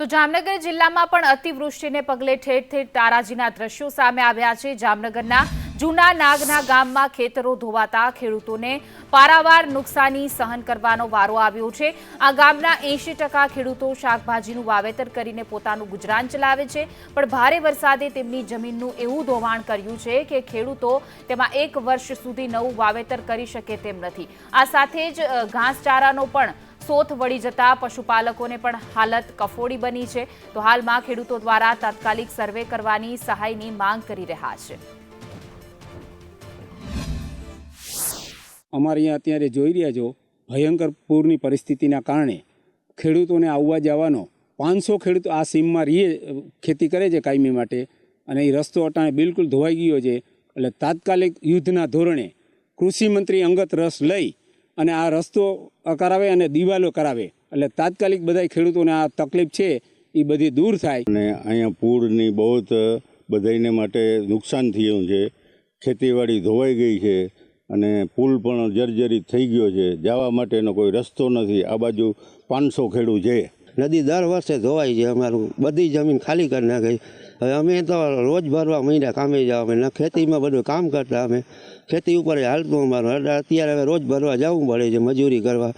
તો જામનગર જિલ્લામાં પણ અતિવૃષ્ટિને પગલે ઠેર ઠેર તારાજીના દ્રશ્યો સામે આવ્યા છે. જામનગરના જૂના નાગના ગામમાં ખેતરો ધોવાતા ખેડૂતોને પારાવાર નુકસાની સહન કરવાનો વારો આવ્યો છે. આ ગામના એંશી ટકા ખેડૂતો શાકભાજીનું વાવેતર કરીને પોતાનું ગુજરાન ચલાવે છે. પણ ભારે વરસાદે તેમની જમીનનું એવું ધોવાણ કર્યું છે કે ખેડૂતો તેમાં એક વર્ષ સુધી નવું વાવેતર કરી શકે તેમ નથી. આ સાથે જ ઘાસચારાનો પણ સોથ વળી જતા પશુપાલકોને પણ હાલત કફોડી બની છે. તો હાલમાં ખેડૂતો દ્વારા તાત્કાલિક સર્વે કરવાની સહાયની માંગ કરી રહ્યા છે. અમારે અહીંયા અત્યારે જોઈ રહ્યા છો, ભયંકર પૂરની પરિસ્થિતિના કારણે ખેડૂતોને આવવા જવાનો પાંચસો ખેડૂતો આ સીમમાં રીએ ખેતી કરે છે કાયમી માટે. અને એ રસ્તો અટાણે બિલકુલ ધોવાઈ ગયો છે. એટલે તાત્કાલિક યુદ્ધના ધોરણે કૃષિમંત્રી અંગત રસ લઈ અને આ રસ્તો કરાવે અને દિવાલો કરાવે. એટલે તાત્કાલિક બધા ખેડૂતોને આ તકલીફ છે એ બધી દૂર થાય. અને અહીંયા પૂરની બહુ જ બધાને માટે નુકસાન થયું છે. ખેતીવાડી ધોવાઈ ગઈ છે અને પુલ પણ જર્જરિત થઈ ગયો છે. જવા માટેનો કોઈ રસ્તો નથી. આ બાજુ પાંચસો ખેડૂત છે. નદી દર વર્ષે ધોવાય છે, અમારું બધી જમીન ખાલી કરી નાખી હવે અમે તો રોજ ભરવા મહિના કામે જાઓ અમે, ના ખેતીમાં બધું કામ કરતા અમે. ખેતી ઉપર હાલતું અમારું, અત્યારે હવે રોજ ભરવા જવું પડે છે, મજૂરી કરવા.